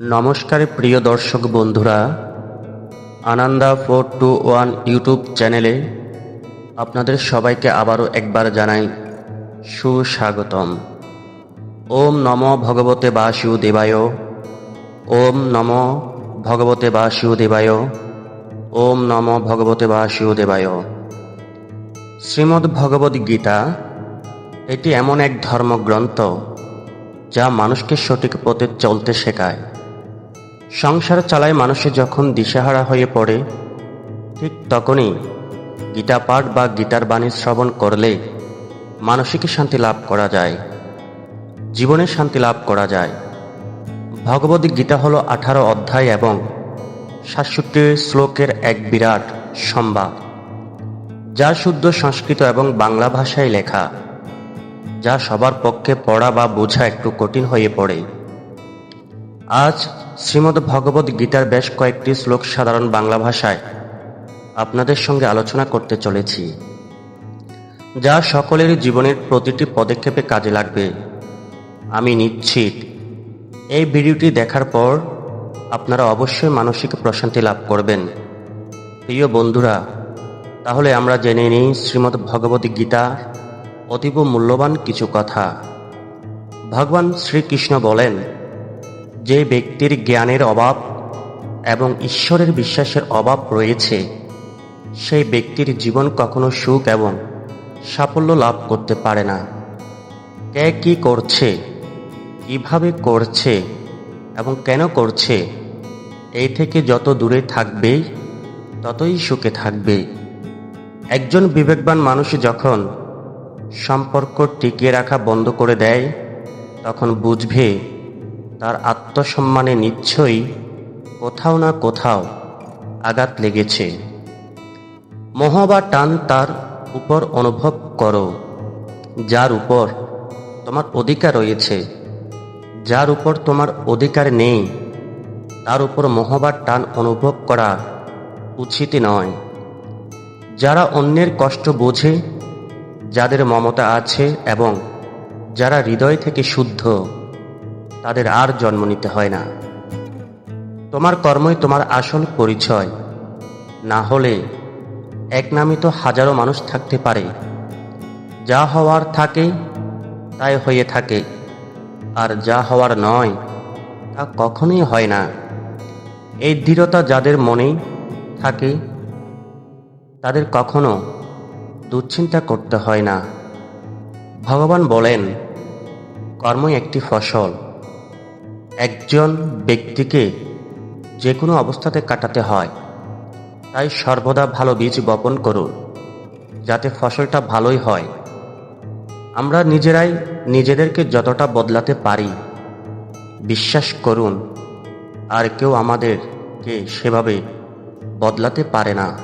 নমস্কার প্রিয় দর্শক বন্ধুরা, Ananda four two one YouTube চ্যানেলে আপনাদের সবাইকে আবারও একবার জানাই সুস্বাগতম। ওম নম ভগবতে বাসুদেবায়, ওম নম ভগবতে বাসুদেবায়, ওম নম ভগবতে বাসুদেবায়। শ্রীমদ্ ভগবদ গীতা এটি এমন এক ধর্মগ্রন্থ যা মানুষকে সঠিক পথে চলতে শেখায়। সংসার চালায় মানুষে যখন দিশেহারা হয়ে পড়ে, ঠিক তখনই গীতা পাঠ বা গীতার বাণী শ্রবণ করলে মানসিক শান্তি লাভ করা যায়, জীবনে শান্তি লাভ করা যায়। ভগবদ গীতা হলো আঠারো অধ্যায় এবং সাতষট্টি শ্লোকের এক বিরাট সম্বাদ যা শুদ্ধ সংস্কৃত এবং বাংলা ভাষায় লেখা, যা সবার পক্ষে পড়া বা বোঝা একটু কঠিন হয়ে পড়ে। আজ শ্রীমদ্ ভগবত গীতার বেশ কয়েকটি শ্লোক সাধারণ বাংলা ভাষায় আপনাদের সঙ্গে আলোচনা করতে চলেছি। যা সকলের জীবনের প্রতিটি পদক্ষেপে কাজে লাগবে। আমি নিশ্চিত এই ভিডিওটি দেখার পর আপনারা অবশ্যই মানসিক প্রশান্তি লাভ করবেন। প্রিয় বন্ধুরা, তাহলে আমরা জেনে নিই শ্রীমদ্ ভগবত গীতা অতীব মূল্যবান কিছু কথা। ভগবান শ্রীকৃষ্ণ বলেন যে ব্যক্তির জ্ঞানের অভাব এবং ঈশ্বরের বিশ্বাসের অভাব রয়েছে, সেই ব্যক্তির জীবন কখনো সুখ এবং সাফল্য লাভ করতে পারে না। কে কি করছে, কীভাবে করছে এবং কেন করছে, এই থেকে যত দূরে থাকবে, ততই সুখে থাকবে। একজন বিবেকবান মানুষ যখন সম্পর্ক টিকিয়ে রাখা বন্ধ করে দেয়, তখন বুঝবে তার আত্মসম্মানে নিশ্চয়ই কোথাও না কোথাও আঘাত লেগেছে। মোহ বা টান তার উপর অনুভব করো, যার উপর তোমার অধিকার রয়েছে, যার উপর তোমার অধিকার নেই, তার উপর মোহ বা টান অনুভব করা উচিত নয়। যারা অন্যের কষ্ট বোঝে, যাদের মমতা আছে এবং যারা হৃদয় থেকে শুদ্ধ তাদের আর জন্ম নিতে হয় না। তোমার কর্মই তোমার আসল পরিচয়। না হলে এক নামে তো হাজারো মানুষ থাকতে পারে। যা হওয়ার থাকে, তাই হয়ে থাকে। আর যা হওয়ার নয়, তা কখনোই হয় না। এই দৃঢ়তা যাদের মনে থাকে, তাদের কখনো দুশ্চিন্তা করতে হয় না। ভগবান বলেন, কর্মই একটি ফসল। একজন ব্যক্তিকে যে কোনো অবস্থাতে কাটাতে হয়, তাই সর্বদা ভালো বীজ বপন করুন, যাতে ফসলটা ভালোই হয়। আমরা নিজেরাই নিজেদেরকে যতটা বদলাতে পারি, বিশ্বাস করুন, আর কেউ আমাদেরকে সেভাবে বদলাতে পারে না।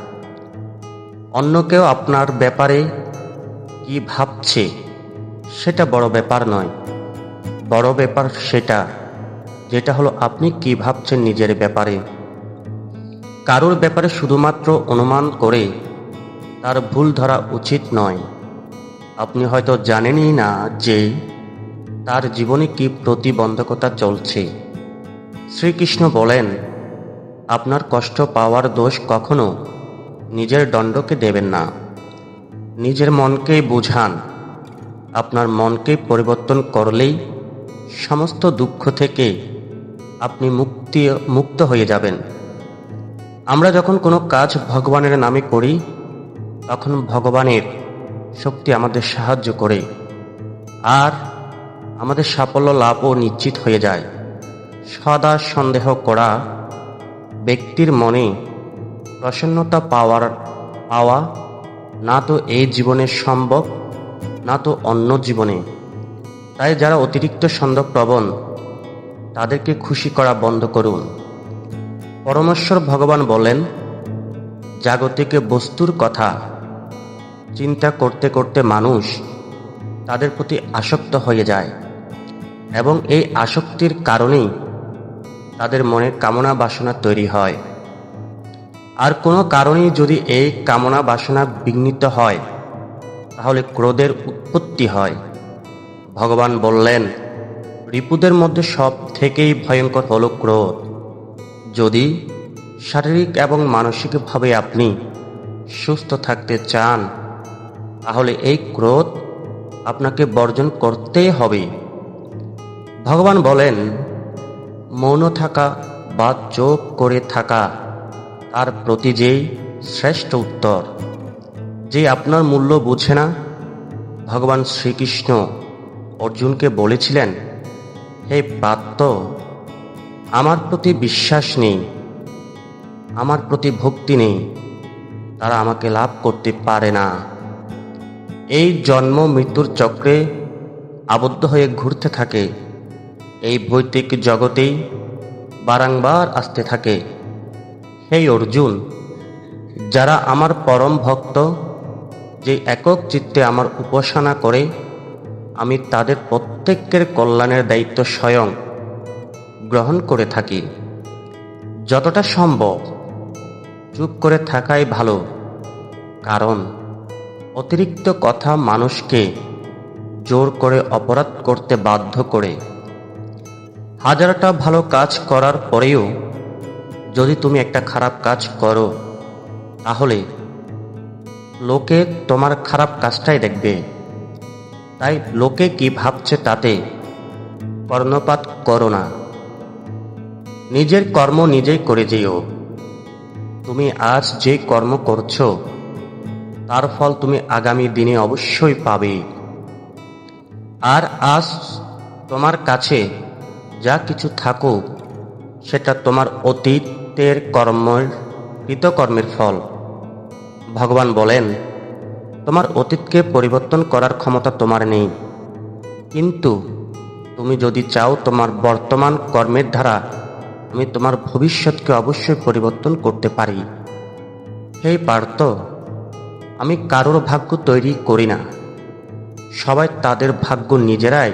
অন্য কেউ আপনার ব্যাপারে কি ভাবছে, সেটা বড় ব্যাপার নয়, বড় ব্যাপার সেটা। যেটা হলো আপনি কি ভাবছেন নিজের ব্যাপারে? কারোর ব্যাপারে শুধুমাত্র অনুমান করে তার ভুল ধরা উচিত নয়। আপনি হয়তো জানেনই না যে তার জীবনে কি প্রতিবন্ধকতা চলছে। শ্রীকৃষ্ণ বলেন, আপনার কষ্ট পাওয়ার দোষ কখনো নিজের দণ্ডকে দেবেন না। নিজের মনকেই বুঝান। আপনার মনকে পরিবর্তন করলেই সমস্ত দুঃখ থেকে আপনি মুক্তি, মুক্ত হয়ে যাবেন। আমরা যখন কোনো কাজ ভগবানের নামে করি, তখন ভগবানের শক্তি আমাদের সাহায্য করে, আর আমাদের সাফল্য লাভও নিশ্চিত হয়ে যায়। সদা সন্দেহ করা ব্যক্তির মনে প্রসন্নতা পাওয়ার, পাওয়া না তো এই জীবনে সম্ভব, না তো অন্য জীবনে। তাই যারা অতিরিক্ত সন্দেহপ্রবণ তাদেরকে খুশি করা বন্ধ করুন। পরমেশ্বর ভগবান বলেন, জাগতিক বস্তুর কথা চিন্তা করতে করতে মানুষ তাদের প্রতি আসক্ত হয়ে যায় এবং এই আসক্তির কারণেই তাদের মনে কামনা বাসনা তৈরি হয়। আর কোনো কারণেই যদি এই কামনা বাসনা বিঘ্নিত হয়, তাহলে ক্রোধের উৎপত্তি হয়। ভগবান বললেন রিপুদের মধ্যে সব থেকেই ভয়ঙ্কর হল ক্রোধ। যদি শারীরিক এবং মানসিকভাবে আপনি সুস্থ থাকতে চান, তাহলে এই ক্রোধ আপনাকে বর্জন করতেই হবে। ভগবান বলেন, মৌন থাকা বা চোখ করে থাকা তার প্রতি যেই শ্রেষ্ঠ উত্তর, যে আপনার মূল্য বুঝে না, ভগবান শ্রীকৃষ্ণ অর্জুনকে বলেছিলেন হে প্রাত্য আমার প্রতি বিশ্বাস নেই, আমার প্রতি ভক্তি নেই, তারা আমাকে লাভ করতে পারে না। এই জন্ম মৃত্যুর চক্রে আবদ্ধ হয়ে ঘুরতে থাকে, এই ভৌতিক জগতেই বারংবার আসতে থাকে। হে অর্জুন, যারা আমার পরম ভক্ত, যে একক চিত্তে আমার উপাসনা করে আমি তাদের প্রত্যেকের কল্যাণের দায়িত্ব স্বয়ং গ্রহণ করে থাকি। যতটা সম্ভব চুপ করে থাকাই ভালো, কারণ অতিরিক্ত কথা মানুষকে জোর করে অপরাধ করতে বাধ্য করে। হাজারটা ভালো কাজ করার পরেও যদি তুমি একটা খারাপ কাজ করো, তাহলে লোকে তোমার খারাপ কাজটাই দেখবে। তাই লোকে কি ভাবছে তাতে কর্ণপাত করো না। নিজের কর্ম নিজেই করে যেও। তুমি আজ যে কর্ম করছ, তার ফল তুমি আগামী দিনে অবশ্যই পাবে। আর আজ তোমার কাছে যা কিছু থাকুক, সেটা তোমার অতীতের কর্মের, কৃতকর্মের ফল। ভগবান বলেন তোমার অতীতকে পরিবর্তন করার ক্ষমতা তোমার নেই। কিন্তু তুমি যদি চাও তোমার বর্তমান কর্মের দ্বারা আমি তোমার ভবিষ্যৎকে অবশ্যই পরিবর্তন করতে পারি। হেই পার্থ, আমি কারোর ভাগ্য তৈরি করি না। সবাই তাদের ভাগ্য নিজেরাই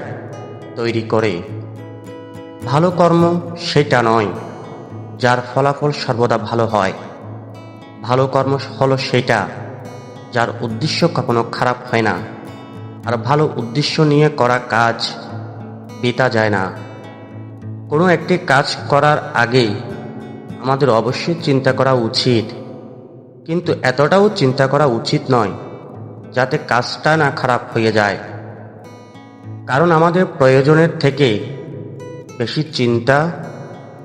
তৈরি করে। ভালো কর্ম সেটা নয়, যার ফলাফল সর্বদা ভালো হয়। ভালো কর্ম হলো সেটা। যার উদ্দেশ্য কখনো খারাপ হয় না, আর ভালো উদ্দেশ্য নিয়ে করা কাজ বেতা যায় না। কোনো একটি কাজ করার আগে আমাদের অবশ্যই চিন্তা করা উচিত, কিন্তু এতটাও চিন্তা করা উচিত নয় যাতে কাজটা না খারাপ হয়ে যায়। কারণ আমাদের প্রয়োজনের থেকে বেশি চিন্তা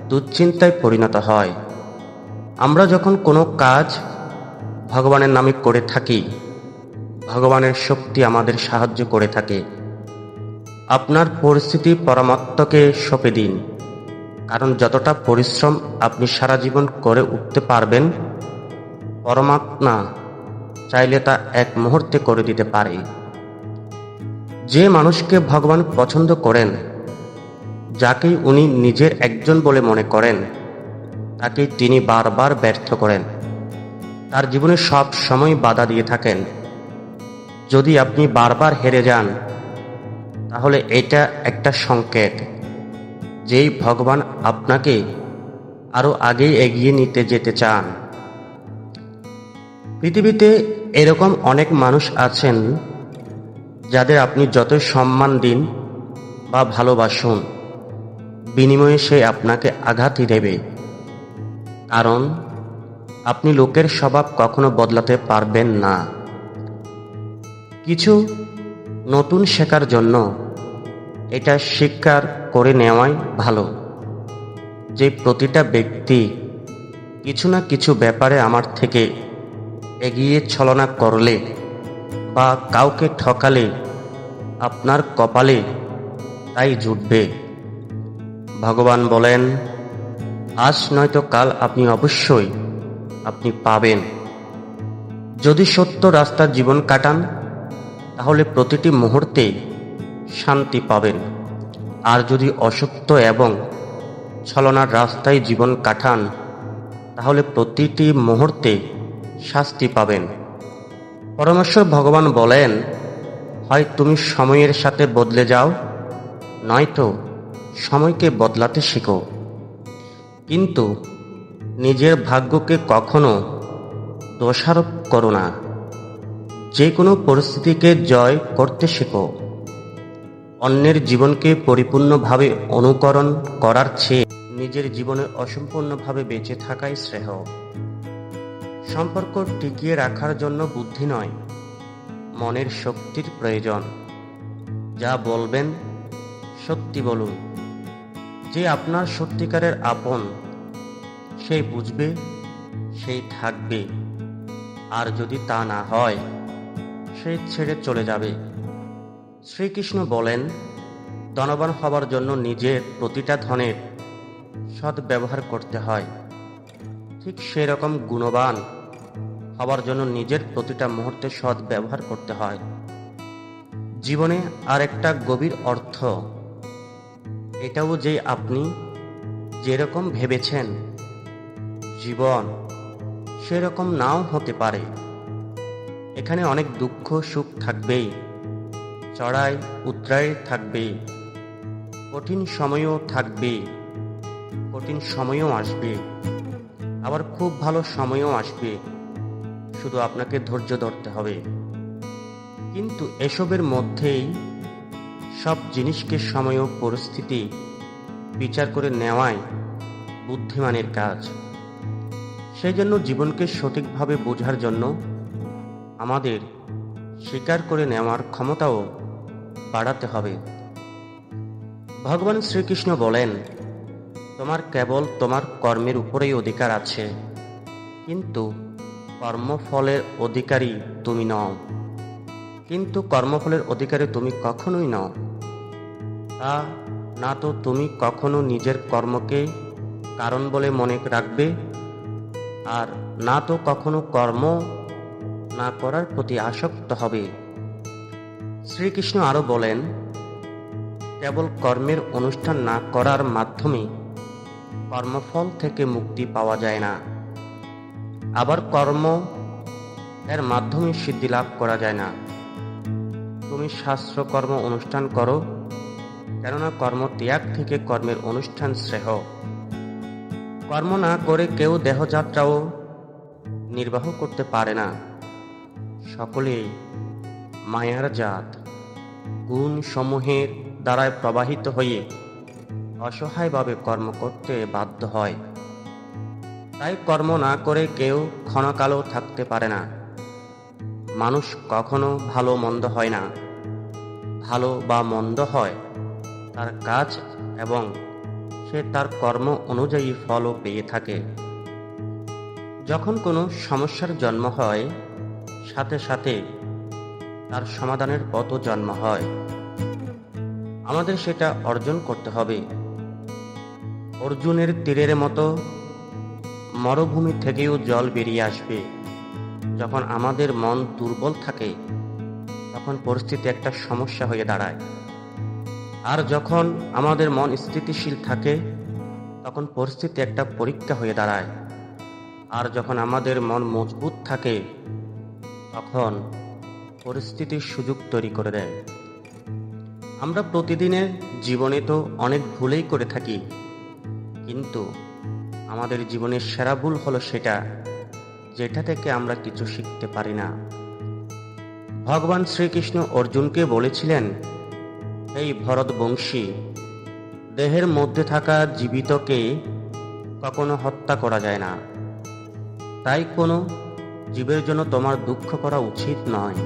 দুশ্চিন্তায় পরিণত হয়। আমরা যখন কোনো কাজ ভগবানের নামে করে থাকি। ভগবানের শক্তি আমাদের সাহায্য করে থাকে। আপনার পরিস্থিতি পরমাত্মকে সঁপে দিন। কারণ যতটা পরিশ্রম আপনি সারা জীবন করে উঠতে পারবেন, পরমাত্মা চাইলে তা এক মুহূর্তে করে দিতে পারে। যে মানুষকে ভগবান পছন্দ করেন, যাকেই উনি নিজের একজন বলে মনে করেন তাকে তিনি বারবার ব্যর্থ করেন। তার জীবনে সব সময় বাধা দিয়ে থাকেন। যদি আপনি বারবার হেরে যান, তাহলে এটা একটা সংকেত, যেই ভগবান আপনাকে আরও আগে এগিয়ে নিতে যেতে চান। পৃথিবীতে এরকম অনেক মানুষ আছেন, যাদের আপনি যতই সম্মান দিন বা ভালোবাসুন, বিনিময়ে সে আপনাকে আঘাতই দেবে। কারণ আপনি লোকের স্বভাব কখনো বদলাতে পারবেন না। কিছু নতুন শেখার জন্য এটা স্বীকার করে নেওয়াই ভালো। যে প্রতিটা ব্যক্তি কিছু না কিছু ব্যাপারে আমার থেকে এগিয়ে ছলনা করলে বা কাউকে ঠকালে আপনার কপালে তাই জুটবে। ভগবান বলেন, আজ নয়তো কাল আপনি অবশ্যই আপনি পাবেন। যদি সত্য রাস্তার জীবন কাটান, তাহলে প্রতিটি মুহূর্তে শান্তি পাবেন। আর যদি অসত্য এবং ছলনার রাস্তায় জীবন কাটান, তাহলে প্রতিটি মুহূর্তে শাস্তি পাবেন। পরমেশ্বর ভগবান বলেন, হয় তুমি সময়ের সাথে বদলে যাও, নয়তো সময়কে বদলাতে শেখো। কিন্তু নিজের ভাগ্যকে কখনো দোষারোপ করো না। যে কোনো পরিস্থিতিকে জয় করতে শেখো। অন্যের জীবনকে পরিপূর্ণভাবে অনুকরণ করার চেয়ে নিজের জীবনে অসম্পূর্ণভাবে বেঁচে থাকাই শ্রেয়। সম্পর্ক টিকিয়ে রাখার জন্য বুদ্ধি নয়, মনের শক্তির প্রয়োজন। যা বলবেন সত্যি বলুন। যে আপনার সত্যিকারের আপন সেই বুঝবে সেই থাকবে। আর যদি তা না হয়, সে ছেড়ে চলে যাবে। শ্রীকৃষ্ণ বলেন, ধনবান হবার জন্য নিজের প্রতিটা ধনের সৎ ব্যবহার করতে হয়। ঠিক সেরকম গুণবান হবার জন্য নিজের প্রতিটা মুহূর্তে সৎ ব্যবহার করতে হয়। জীবনে আর একটা গভীর অর্থ, এটাও যে আপনি যেরকম ভেবেছেন জীবন সেরকম নাও হতে পারে। এখানে অনেক দুঃখ, সুখ থাকবেই, চড়াই, উতরাই থাকবে কঠিন সময়ও থাকবে কঠিন সময়ও আসবে, আবার খুব ভালো সময়ও আসবে, শুধু আপনাকে ধৈর্য ধরতে হবে। কিন্তু এসবের মধ্যেই সব জিনিসকে সময় ও পরিস্থিতি বিচার করে নেওয়াই বুদ্ধিমানের কাজ। সেই জন্য জীবনকে সঠিকভাবে বোঝার জন্য আমাদের স্বীকার করে নেওয়ার ক্ষমতাও বাড়াতে হবে। ভগবান শ্রীকৃষ্ণ বলেন, তোমার কেবল তোমার কর্মের উপরেই অধিকার আছে, কিন্তু কর্মফলের অধিকারী তুমি নও। কিন্তু কর্মফলের অধিকারী তুমি কখনোই নও। তা না তো তুমি কখনো নিজের কর্মকে কারণ বলে মনে রাখবে? আর না তো কখনো কর্ম না করার প্রতি আসক্ত হবে। শ্রীকৃষ্ণ আরও বলেন, কেবল কর্মের অনুষ্ঠান না করার মাধ্যমে কর্মফল থেকে মুক্তি পাওয়া যায় না। আবার কর্ম এর মাধ্যমে সিদ্ধি লাভ করা যায় না। তুমি শাস্ত্র কর্ম অনুষ্ঠান করো, কেননা কর্ম ত্যাগ থেকে কর্মের অনুষ্ঠান শ্রেয়। কর্ম না করে কেউ দেহযাত্রাও নির্বাহ করতে পারে না। সকলেই মায়ার জাত। গুণ সমূহের দ্বারায় প্রবাহিত হয়ে অসহায়ভাবে কর্ম করতে বাধ্য হয়। তাই কর্ম না করে কেউ ক্ষণকালও থাকতে পারে না। মানুষ কখনো ভালো মন্দ হয় না। ভালো বা মন্দ হয় তার কাজ এবং সে তার কর্ম অনুযায়ী ফলও পেয়ে থাকে। যখন কোনো সমস্যার জন্ম হয়, সাথে সাথে তার সমাধানের পথও জন্ম হয়। আমাদের সেটা অর্জন করতে হবে। অর্জুনের তীরের মতো মরুভূমি থেকেও জল বেরিয়ে আসবে। যখন আমাদের মন দুর্বল থাকে, তখন পরিস্থিতি একটা সমস্যা হয়ে দাঁড়ায়। আর যখন আমাদের মন স্থিতিশীল থাকে, তখন পরিস্থিতি একটা পরীক্ষা হয়ে দাঁড়ায়। আর যখন আমাদের মন মজবুত থাকে, তখন পরিস্থিতির সুযোগ তৈরি করে দেয়। আমরা প্রতিদিনের জীবনে তো অনেক ভুলেই করে থাকি, কিন্তু আমাদের জীবনের সেরা ভুল হলো সেটা, যেটা থেকে আমরা কিছু শিখতে পারি না। ভগবান শ্রীকৃষ্ণ অর্জুনকে বলেছিলেন এই ভরত বংশী দেহের মধ্যে থাকা জীবিতকে কখনো হত্যা করা যায় না। তাই কোনো জীবের জন্য তোমার দুঃখ করা উচিত নয়।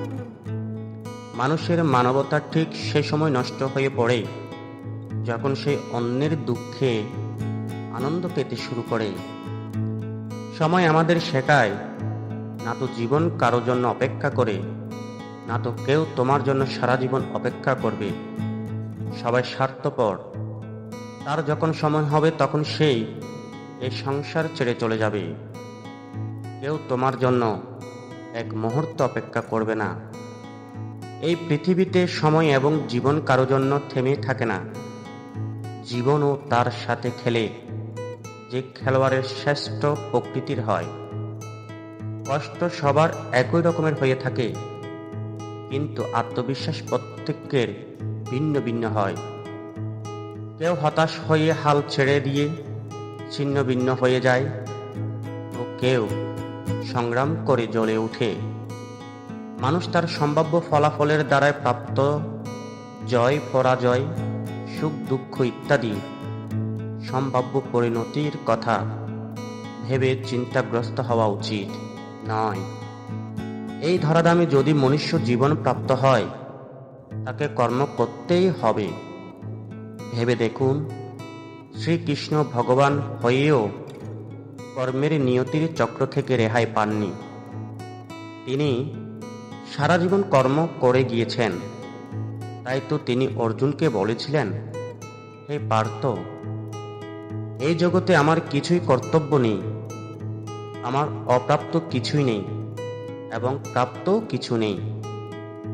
মানুষের মানবতা ঠিক সে সময় নষ্ট হয়ে পড়ে, যখন সে অন্যের দুঃখে আনন্দ পেতে শুরু করে। সময় আমাদের শেখায়, না তো জীবন কারও জন্য অপেক্ষা করে, না তো কেউ তোমার জন্য সারা জীবন অপেক্ষা করবে। সবাই স্বার্থপর। তার যখন সময় হবে, তখন সেই এই সংসার ছেড়ে চলে যাবে। কেউ তোমার জন্য এক মুহূর্ত অপেক্ষা করবে না। এই পৃথিবীতে সময় এবং জীবন কারও জন্য থেমে থাকে না। জীবনও তার সাথে খেলে, যে খেলোয়াড়ের শ্রেষ্ঠ প্রকৃতির হয়। কষ্ট সবার একই রকমের হয়ে থাকে, কিন্তু আত্মবিশ্বাস প্রত্যেকের ভিন্ন ভিন্ন হয়। কেউ হতাশ হয়ে হাল ছেড়ে দিয়ে ছিন্ন ভিন্ন হয়ে যায় তো কেউ সংগ্রাম করে জ্বলে ওঠে। মানুষ তার সম্ভাব্য ফলাফলের দ্বারায় প্রাপ্ত জয়, পরাজয়, সুখ, দুঃখ ইত্যাদি সম্ভাব্য পরিণতির কথা ভেবে চিন্তাগ্রস্ত হওয়া উচিত নয়। এই ধরাধামে যদি মনুষ্য জীবন প্রাপ্ত হয় তাকে কর্ম করতেই হবে। ভেবে দেখুন, শ্রীকৃষ্ণ ভগবান হয়েও কর্মের নিয়তির চক্র থেকে রেহাই পাননি। তিনি সারা জীবন কর্ম করে গিয়েছেন। তাই তো তিনি অর্জুনকে বলেছিলেন, হে পার্থ, এই জগতে আমার কিছুই কর্তব্য নেই। আমার অপ্রাপ্ত কিছুই নেই এবং প্রাপ্ত কিছু নেই।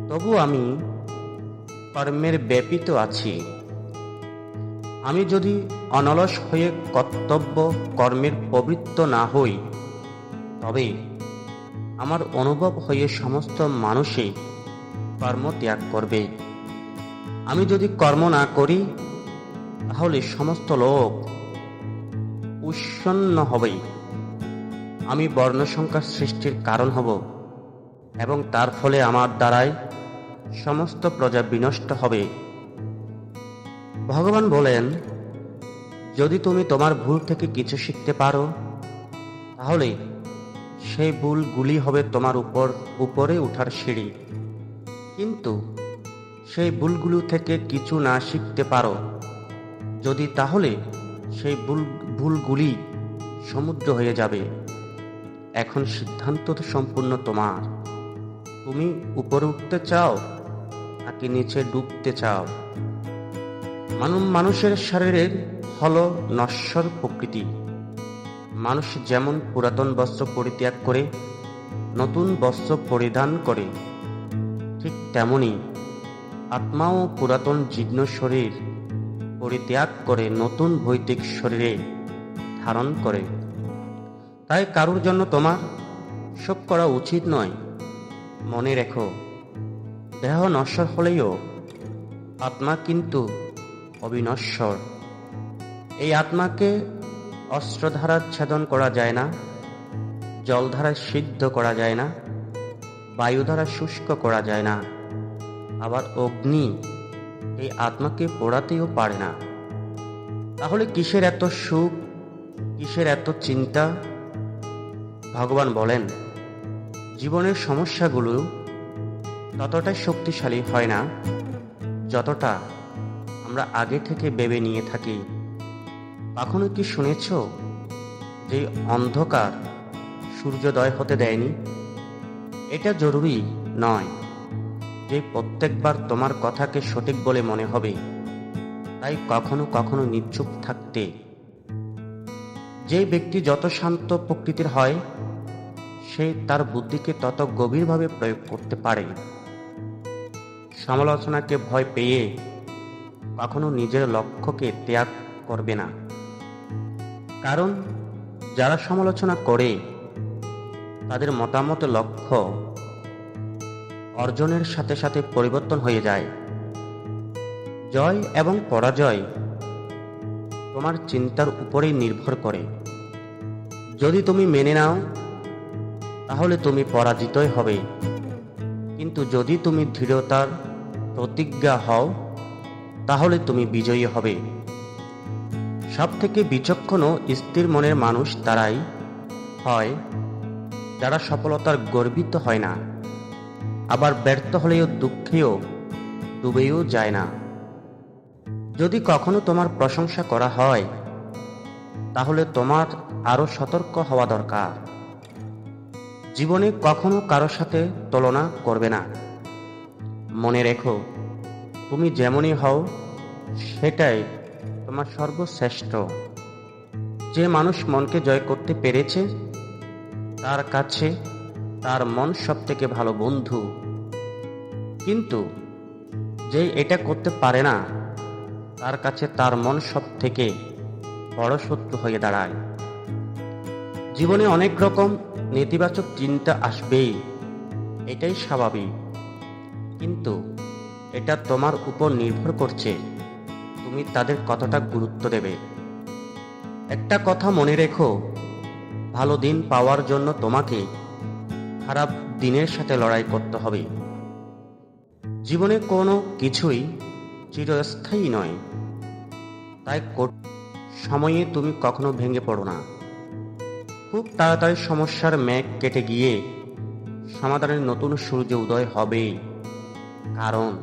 তবু আমি কর্মের ব্যাপিত আছি। আমি যদি অনলস হয়ে কর্তব্য কর্মের প্রবৃত্ত না হই, তবে আমার অনুভব হয়ে সমস্ত মানুষই কর্ম ত্যাগ করবে। আমি যদি কর্ম না করি, তাহলে সমস্ত লোক উৎসন্ন হবে। আমি বর্ণসংখ্যার সৃষ্টির কারণ হব, এবং তার ফলে আমার দ্বারাই সমস্ত প্রজা বিনষ্ট হবে। ভগবান বলেন, যদি তুমি তোমার ভুল থেকে কিছু শিখতে পারো, তাহলে সেই ভুলগুলি হবে তোমার উপর, উপরে ওঠার সিঁড়ি। কিন্তু সেই ভুলগুলো থেকে কিছু না শিখতে পারো। যদি তাহলে সেই ভুল, ভুলগুলি সমুদ্র হয়ে যাবে। এখন সিদ্ধান্ত সম্পূর্ণ তোমার। তুমি উপরে উঠতে চাও নাকি নিচে ডুবতে চাও। মানুষ মানুষের শরীরের হল নশ্বর প্রকৃতি। মানুষ যেমন পুরাতন বস্ত্র পরিত্যাগ করে, নতুন বস্ত্র পরিধান করে, ঠিক তেমনি আত্মাও পুরাতন জীর্ণ শরীর পরিত্যাগ করে, নতুন ভৌতিক শরীরে ধারণ করে। তাই কারুর জন্য তোমার শোক করা উচিত নয়। মনে রেখো দেহ নশ্বর হলেও আত্মা কিন্তু অবিনশ্বর। এই আত্মাকে অস্ত্র ছেদন করা যায় না জল সিদ্ধ করা যায় না বায়ু দ্বারা শুষ্ক করা যায় না। আবার অগ্নি এই আত্মাকে পোড়াতেও পারে না। তাহলে কিসের এত সুখ, কিসের এত চিন্তা? ভগবান বলেন, জীবনের সমস্যাগুলো ততটাই শক্তিশালী হয় না যতটা আমরা আগে থেকে ভেবে নিয়ে থাকি। কখনো কি শুনেছ যে অন্ধকার সূর্যোদয় হতে দেয়নি? এটা জরুরি নয় যে প্রত্যেকবার তোমার কথাকে সঠিক বলে মনে হবে। তাই কখনো কখনো নিশ্চুপ থাকতে। যে ব্যক্তি যত শান্ত প্রকৃতির হয়, সে তার বুদ্ধিকে তত গভীরভাবে প্রয়োগ করতে পারে। সমালোচনাকে ভয় পেয়ে কখনো নিজের লক্ষ্যকে ত্যাগ করবে না। কারণ যারা সমালোচনা করে, তাদের মতামত লক্ষ্য অর্জনের সাথে সাথে পরিবর্তন হয়ে যায়। জয় এবং পরাজয় তোমার চিন্তার উপরেই নির্ভর করে। যদি তুমি মেনে নাও, তাহলে তুমি পরাজিতই হবে। কিন্তু যদি তুমি দৃঢ়তার প্রতিজ্ঞা হও, তাহলে তুমি বিজয়ী হবে। সব থেকে বিচক্ষণ ও স্থির মনের মানুষ তারাই হয়, যারা সফলতার গর্বিত হয় না, আবার ব্যর্থ হলেও দুঃখেও ডুবেও যায় না। যদি কখনো তোমার প্রশংসা করা হয়, তাহলে তোমার আরও সতর্ক হওয়া দরকার। জীবনে কখনো কারও সাথে তুলনা করবে না। মনে রেখো, তুমি যেমনই হও, সেটাই তোমার সর্বশ্রেষ্ঠ। যে মানুষ মনকে জয় করতে পেরেছে, তার কাছে তার মন সব থেকে ভালো বন্ধু। কিন্তু যে এটা করতে পারে না, তার কাছে তার মন সব থেকে বড় শত্রু হয়ে দাঁড়ায়। জীবনে অনেক রকম নেতিবাচক চিন্তা আসবেই, এটাই স্বাভাবিক। কিন্তু এটা তোমার উপর নির্ভর করছে। তুমি তাদের কতটা গুরুত্ব দেবে। একটা কথা মনে রেখো, ভালো দিন পাওয়ার জন্য তোমাকে খারাপ দিনের সাথে লড়াই করতে হবে। জীবনে কোনো কিছুই চিরস্থায়ী নয়। তাই সময়ে তুমি কখনো ভেঙে পড়ো না। খুব তাড়াতাড়ি সমস্যার মেঘ কেটে গিয়ে সমাধানের নতুন সূর্য উদয় হবে কারণ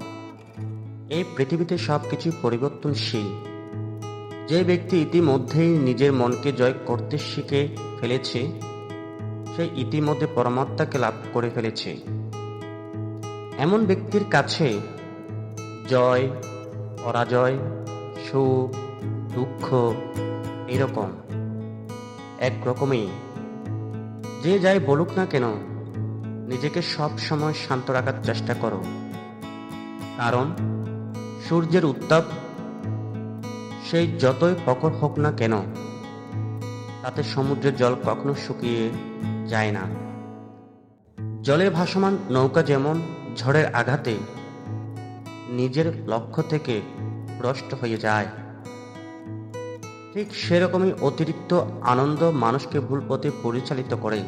এই পৃথিবীতে সব কিছু পরিবর্তনশীল। যে ব্যক্তি ইতিমধ্যেই নিজের মনকে জয় করতে শিখে ফেলেছে, সে ইতিমধ্যে পরমাত্মাকে লাভ করে ফেলেছে। এমন ব্যক্তির কাছে জয়, পরাজয়, সুখ, দুঃখ এরকম একরকমই যে যাই বলুক না কেন, নিজেকে সব সময় শান্ত রাখার চেষ্টা করো। কারণ সূর্যের উত্তাপ সেই যতই প্রখর হোক না কেন, তাতে সমুদ্রের জল কখনো শুকিয়ে যায় না। জলে ভাসমান নৌকা যেমন ঝড়ের আঘাতে নিজের লক্ষ্য থেকে ভ্রষ্ট হয়ে যায়, ঠিক সেরকমই অতিরিক্ত আনন্দ মানুষকে ভুল পথে পরিচালিত করে।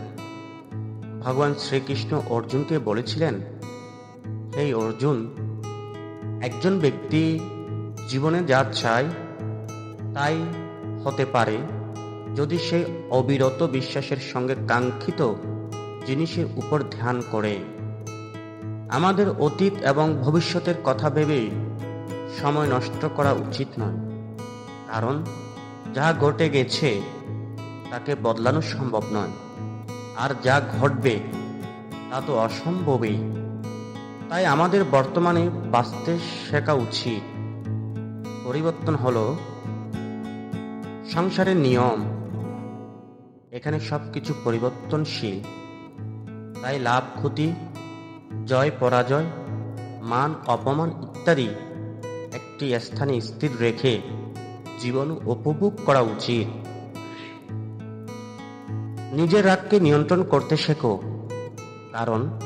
ভগবান শ্রীকৃষ্ণ অর্জুনকে বলেছিলেন এই অর্জুন একজন ব্যক্তি জীবনে যা চায় তাই হতে পারে। যদি সে অবিরত বিশ্বাসের সঙ্গে কাঙ্ক্ষিত জিনিসের উপর ধ্যান করে। আমাদের অতীত এবং ভবিষ্যতের কথা ভেবে সময় নষ্ট করা উচিত নয়, কারণ যা ঘটে গেছে তাকে বদলানো সম্ভব নয়। আর যা ঘটবে তা তো অসম্ভবই। তাই আমাদের বর্তমানে বাঁচতে শেখা উচিত। পরিবর্তন হলো সংসারের নিয়ম। এখানে সব কিছু পরিবর্তনশীল। তাই লাভ, ক্ষতি, জয়, পরাজয়, মান, অপমান ইত্যাদি একটি স্থানে স্থির রেখে জীবন উপভোগ করা উচিত। নিজের রাগকে নিয়ন্ত্রণ করতে শেখো। কারণ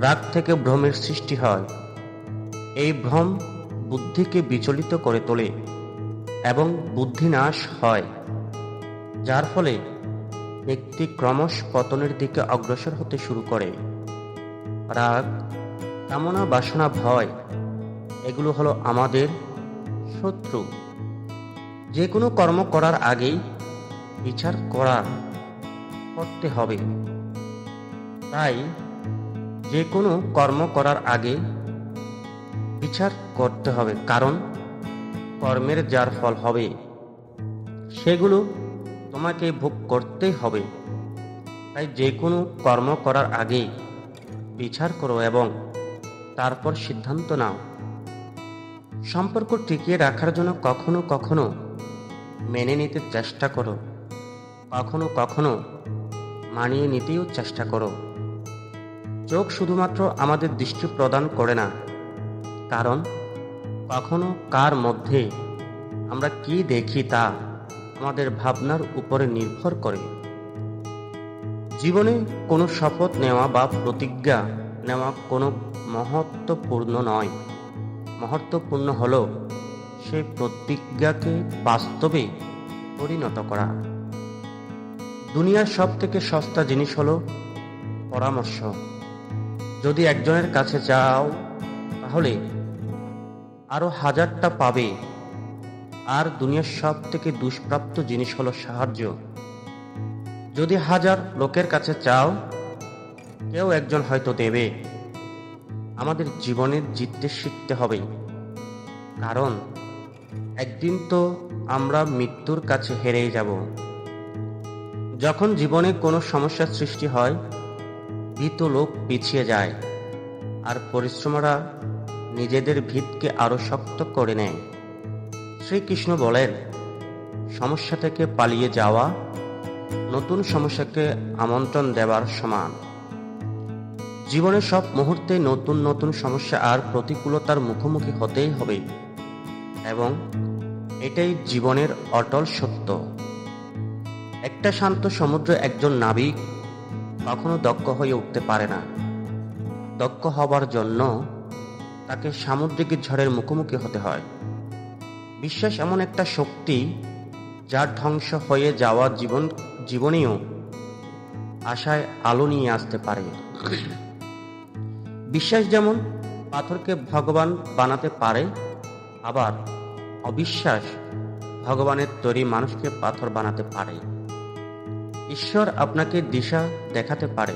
রাগ থেকে ভ্রমের সৃষ্টি হয়। এই ভ্রম বুদ্ধিকে বিচলিত করে তোলে এবং বুদ্ধিনাশ হয়, যার ফলে ব্যক্তি ক্রমশ পতনের দিকে অগ্রসর হতে শুরু করে। রাগ, কামনা, বাসনা, ভয়, এগুলো হলো আমাদের শত্রু। যে কোনো কর্ম করার আগেই বিচার করা করতে হবে। তাই যে কোনো কর্ম করার আগে বিচার করতে হবে, কারণ কর্মের যার ফল হবে, সেগুলো তোমাকে ভোগ করতেই হবে। তাই যে কোনো কর্ম করার আগে বিচার করো এবং তারপর সিদ্ধান্ত নাও। সম্পর্ক টিকিয়ে রাখার জন্য কখনো কখনো মেনে নিতে চেষ্টা করো। কখনো কখনো মানিয়ে নিতেও চেষ্টা করো। চোখ শুধুমাত্র আমাদের দৃষ্টি প্রদান করে না। কারণ, কখনো কার মধ্যে আমরা কি দেখি তা আমাদের ভাবনার উপরে নির্ভর করে। জীবনে কোনো শপথ নেওয়া বা প্রতিজ্ঞা নেওয়া কোনো মহত্বপূর্ণ নয়। মহত্বপূর্ণ হল সেই প্রতিজ্ঞাকে বাস্তবে পরিণত করা। দুনিয়ার সব থেকে সস্তা জিনিস হলো পরামর্শ। যদি একজনের কাছে যাও, তাহলে আরও হাজারটা পাবে। আর দুনিয়ার সব থেকে দুষ্প্রাপ্ত জিনিস হলো সাহায্য। যদি হাজার লোকের কাছে চাও, কেউ একজন হয়তো দেবে। আমাদের জীবনে জিততে শিখতে হবে। কারণ, একদিন তো আমরা মৃত্যুর কাছে হেরেই যাব। যখন জীবনে কোনো সমস্যার সৃষ্টি হয় ভীত লোক পিছিয়ে যায়, আর পরিশ্রমরা নিজেদের ভিতকে আরও শক্ত করে নেয়। শ্রীকৃষ্ণ বলেন, সমস্যা থেকে পালিয়ে যাওয়া নতুন সমস্যাকে আমন্ত্রণ দেওয়ার সমান। জীবনের সব মুহূর্তে নতুন নতুন সমস্যা আর প্রতিকূলতার মুখোমুখি হতেই হবে, এবং এটাই জীবনের অটল সত্য। একটা শান্ত সমুদ্র একজন নাবিক কখনো দক্ষ হয়ে উঠতে পারে না। দক্ষ হবার জন্য তাকে সামুদ্রিক ঝড়ের মুখোমুখি হতে হয়। বিশ্বাস এমন একটা শক্তি যার ধ্বংস হয়ে যাওয়া জীবন, জীবনেও আশায় আলো নিয়ে আসতে পারে। বিশ্বাস যেমন পাথরকে ভগবান বানাতে পারে, আবার অবিশ্বাস ভগবানের তৈরি মানুষকে পাথর বানাতে পারে। ঈশ্বর আপনাকে দিশা দেখাতে পারে,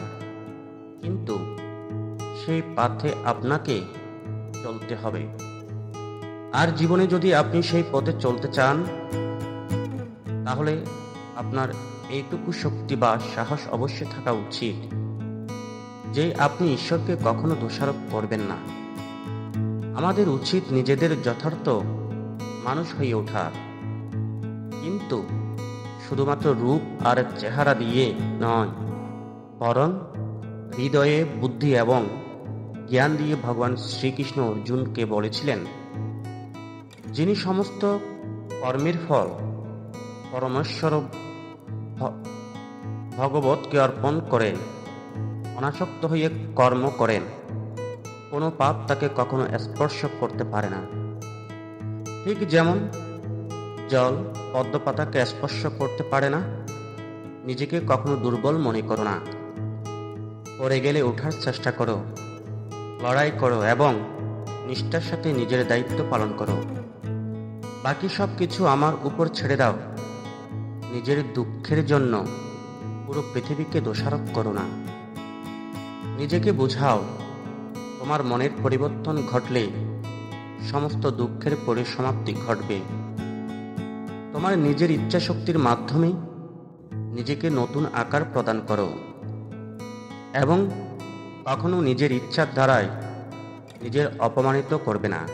কিন্তু সেই পথে আপনাকে চলতে হবে। আর জীবনে যদি আপনি সেই পথে চলতে চান, তাহলে আপনার এইটুকু শক্তি বা সাহস অবশ্যই থাকা উচিত যে আপনি ঈশ্বরকে কখনো দোষারোপ করবেন না। আমাদের উচিত নিজেদের যথার্থ মানুষ হয়ে ওঠা। কিন্তু শুধুমাত্র রূপ আর চেহারা দিয়ে নয়, বরং হৃদয়ে বুদ্ধি এবং জ্ঞান দিয়ে ভগবান শ্রীকৃষ্ণ অর্জুনকে বলেছিলেন, যিনি সমস্ত কর্মের ফল, পরমেশ্বর ভগবতকে অর্পণ করেন, অনাসক্ত হয়ে কর্ম করেন, কোনো পাপ তাকে কখনো স্পর্শ করতে পারে না। ঠিক যেমন জল পদ্মপাতাকে স্পর্শ করতে পারে না। নিজেকে কখনো দুর্বল মনে করো না। পড়ে গেলে ওঠার চেষ্টা করো। লড়াই করো এবং নিষ্ঠার সাথে নিজের দায়িত্ব পালন করো। বাকি সব কিছু আমার উপর ছেড়ে দাও। নিজের দুঃখের জন্য পুরো পৃথিবীকে দোষারোপ করো না। নিজেকে বোঝাও, তোমার মনের পরিবর্তন ঘটলে সমস্ত দুঃখের পরিসমাপ্তি ঘটবে। তোমার নিজের ইচ্ছা শক্তির মাধ্যমে নিজেকে নতুন আকার প্রদান করো। এবং কখনো নিজের ইচ্ছার দ্বারায় নিজের অপমানিত করবে না।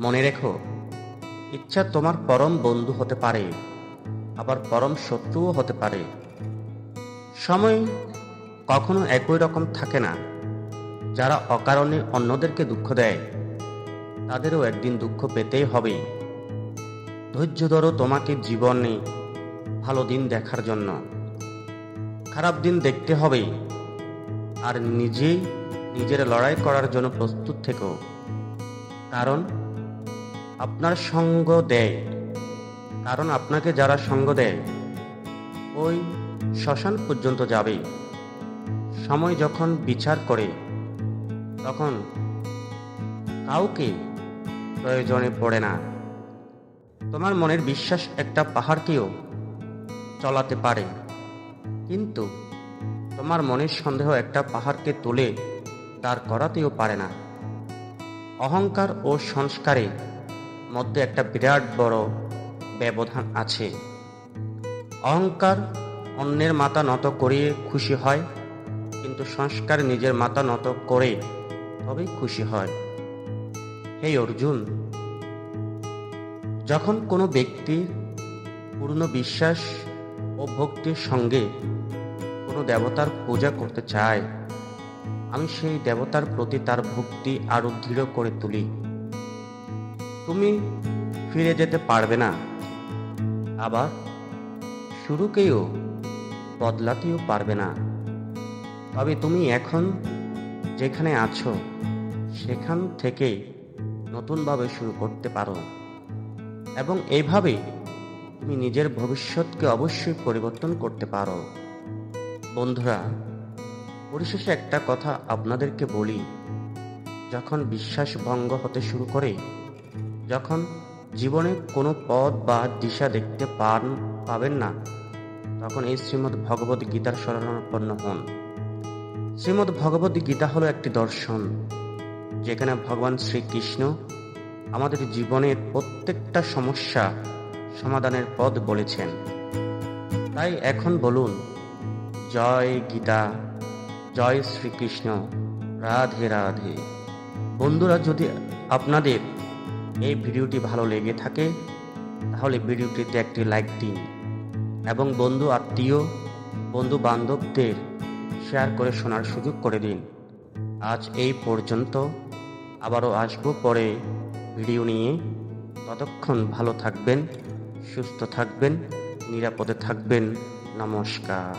মনে রেখো, ইচ্ছা তোমার পরম বন্ধু হতে পারে, আবার পরম শত্রুও হতে পারে। সময় কখনো একই রকম থাকে না। যারা অকারণে অন্যদেরকে দুঃখ দেয়, তাদেরও একদিন দুঃখ পেতেই হবে। ধৈর্য ধরো তোমাকে জীবনে ভালো দিন দেখার জন্য। খারাপ দিন দেখতে হবে আর নিজেই নিজের লড়াই করার জন্য প্রস্তুত থেকো। কারণ আপনার সঙ্গ দেয়। কারণ আপনাকে যারা সঙ্গ দেয়, ওই শ্মশান পর্যন্ত যাবে। সময় যখন বিচার করে, তখন কাউকে প্রয়োজনে পড়ে না। তোমার মনের বিশ্বাস একটা পাহাড়কেও চলাতে পারে। কিন্তু তোমার মনের সন্দেহ একটা পাহাড়কে তুলে দাঁড় করাতেও পারে না। অহংকার ও সংস্কারের মধ্যে একটা বিরাট বড় ব্যবধান আছে। অহংকার অন্যের মাথা নত করিয়ে খুশি হয়, কিন্তু সংস্কার নিজের মাথা নত করে তবেই খুশি হয়। হে অর্জুন যখন কোনো ব্যক্তি পূর্ণ বিশ্বাস ও ভক্তির সঙ্গে কোনো দেবতার পূজা করতে চায়, আমি সেই দেবতার প্রতি তার ভক্তি আরও দৃঢ় করে তুলি। তুমি ফিরে যেতে পারবে না। আবার শুরুকেও বদলাতেও পারবে না। তবে তুমি এখন যেখানে আছো, সেখান থেকে নতুনভাবে শুরু করতে পারো। এবং এইভাবে তুমি নিজের ভবিষ্যৎকে অবশ্যই পরিবর্তন করতে পারো। বন্ধুরা, পরিশেষে একটা কথা আপনাদেরকে বলি। যখন বিশ্বাস ভঙ্গ হতে শুরু করে, যখন জীবনে কোনো পথ বা দিশা দেখতে পান, পাবেন না, তখন এই শ্রীমদ্ ভগবত গীতার শরণাপন্ন হন। শ্রীমদ্ ভগবত গীতা হলো একটি দর্শন, যেখানে ভগবান শ্রীকৃষ্ণ আমাদের জীবনের প্রত্যেকটা সমস্যা সমাধানের পথ বলেছেন। তাই এখন বলুন, জয় গীতা, জয় শ্রীকৃষ্ণ, রাধে রাধে। বন্ধুরা, যদি আপনাদের এই ভিডিওটি ভালো লেগে থাকে, তাহলে ভিডিওটিতে একটি লাইক দিন এবং বন্ধু আত্মীয়, বন্ধু বান্ধবদের শেয়ার করে শোনার সুযোগ করে দিন। আজ এই পর্যন্ত আবারও আসব পরে ভিডিও নিয়ে ততক্ষণ ভালো থাকবেন সুস্থ থাকবেন নিরাপদে থাকবেন। নমস্কার।